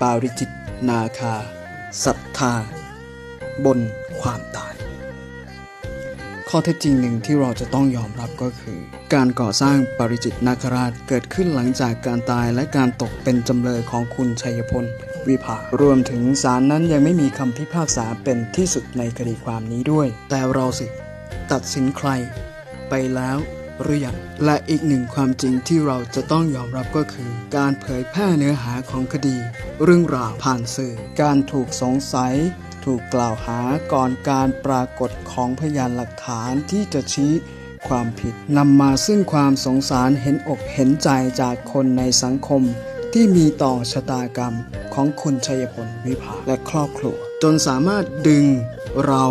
ปาริจิตนาคาศรัทธา บนความตาย ข้อเท็จจริงหนึ่งที่เราจะต้องยอมรับก็คือ การก่อสร้างปาริจิตนาคราชเกิดขึ้นหลังจากการตายและการตกเป็นจำเลยของคุณชัยพลวิภารวมถึงศาลนั้นยังไม่มีคำพิพากษาเป็นที่สุดในคดีความนี้ด้วย แต่เราสิ ตัดสินใครไปแล้ว หรือยังและอีกหนึ่งความจริงที่เราจะต้องยอมรับก็คือ การเผยแพร่เนื้อหาของคดี เรื่องราวผ่านสื่อ การถูกสงสัย ถูกกล่าวหาก่อนการปรากฏของพยานหลักฐานที่จะชี้ความผิดนำมาซึ่งความสงสารเห็นอกเห็นใจจากคนในสังคม ที่มีต่อชะตากรรมของคุณชัยพลวิภาและครอบครัว จนสามารถดึงเรา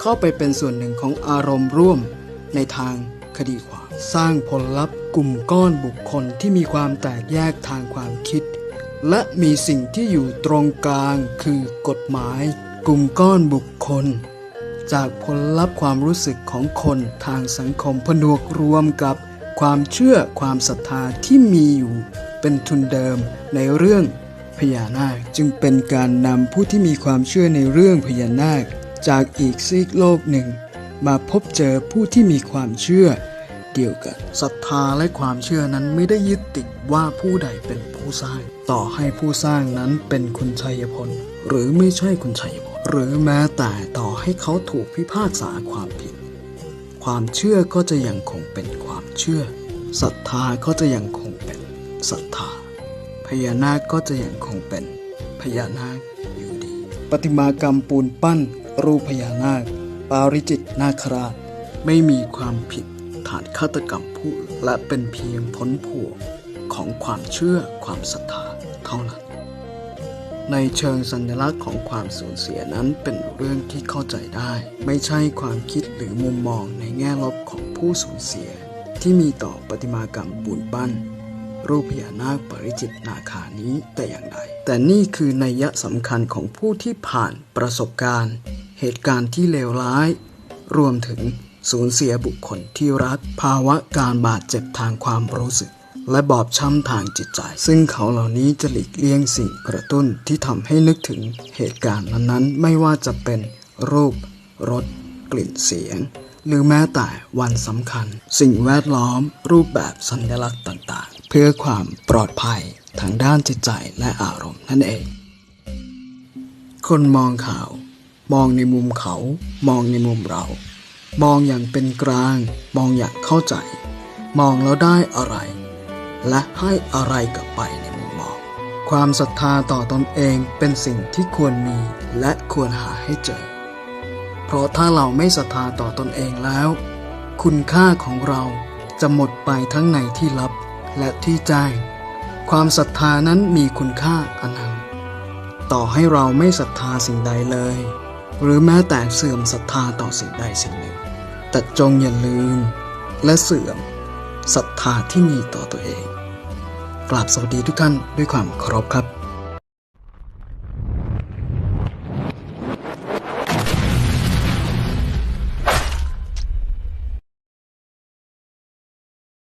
เข้าไปเป็นส่วนหนึ่งของอารมณ์ร่วมในทางคดีความ สร้างผลลัพธ์กลุ่มก้อนบุคคลที่มีความแตกแยกทางความคิด และมีสิ่งที่อยู่ตรงกลางคือกฎหมาย กลุ่มก้อนบุคคล จากผลลัพธ์ความรู้สึกของคนทางสังคมผนวกรวมกับความเชื่อความศรัทธาที่มีอยู่เป็นทุนเดิมในเรื่องพญานาคจึงเป็นการนำผู้ที่มีความเชื่อในเรื่องพญานาค จากอีกซีกโลกหนึ่ง มาพบเจอผู้ที่มีความเชื่อ เดียวกันศรัทธาและความเชื่อนั้นไม่ได้ยึดติดว่าผู้ใดเป็นผู้สร้าง ต่อให้ผู้สร้างนั้นเป็นคุณชัยพลหรือไม่ใช่คุณชัยพลหรือแม้แต่ต่อให้เขาถูกพิพากษาความผิด ความเชื่อก็จะยังคงเป็นความเชื่อศรัทธาก็จะยังคงเป็นศรัทธา พญานาคก็จะยังคงเป็นพญานาคอยู่ดี ปฏิมากรรมปูนปั้น รูปพญานาค ปาริจิตนาคราช ไม่มีความผิด ฐานฆาตกรรมผู้และเป็นเพียงผลพวงของความเชื่อความศรัทธาเท่านั้น ในเชิงสัญลักษณ์ของความสูญเสียนั้นเป็นเรื่องที่เข้าใจได้ ไม่ใช่ความคิดหรือมุมมองในแง่ลบของผู้สูญเสีย ที่มีต่อประติมากรรมปูนปั้น รูปพญานาคปริจิตนาคานี้แต่อย่างใด แต่นี่คือนัยยะสำคัญของผู้ที่ผ่านประสบการณ์ เหตุการณ์ที่เลวร้าย รวมถึง สูญเสียบุคคลที่รัก ภาวะการบาดเจ็บทางความรู้สึก และบอบช้ำทางจิตใจ ซึ่งเขาเหล่านี้จะหลีกเลี่ยงสิ่งกระตุ้นที่ทำให้นึกถึงเหตุการณ์นั้นๆ ไม่ว่าจะเป็นรูป รส กลิ่นเสียง หรือแม้แต่วันสำคัญ สิ่งแวดล้อม รูปแบบสัญลักษณ์ต่างๆ เพื่อความปลอดภัยทางด้านจิตใจและอารมณ์นั่นเอง คนมองข่าว มองในมุมเขา มองในมุมเรา มองอย่างเป็นกลาง มองอย่างเข้าใจ มองแล้วได้อะไร และให้อะไรกลับไปในมุมมอง ความศรัทธาต่อตอนเองเป็นสิ่งที่ควรมีและควรหาให้เจอ เพราะถ้าเราไม่ศรัทธาต่อตอนเองแล้ว คุณค่าของเราจะหมดไปทั้งในที่ลับและที่แจ้ง ความศรัทธานั้นมีคุณค่าอนันต์ ต่อให้เราไม่ศรัทธาสิ่งใดเลย หรือแม้แต่เสื่อมศรัทธาต่อสิ่งใดสิ่งหนึ่ง แต่จงอย่าลืม และเสื่อมศรัทธาที่มีต่อตัวเอง กราบสวัสดีทุกท่านด้วยความเคารพครับ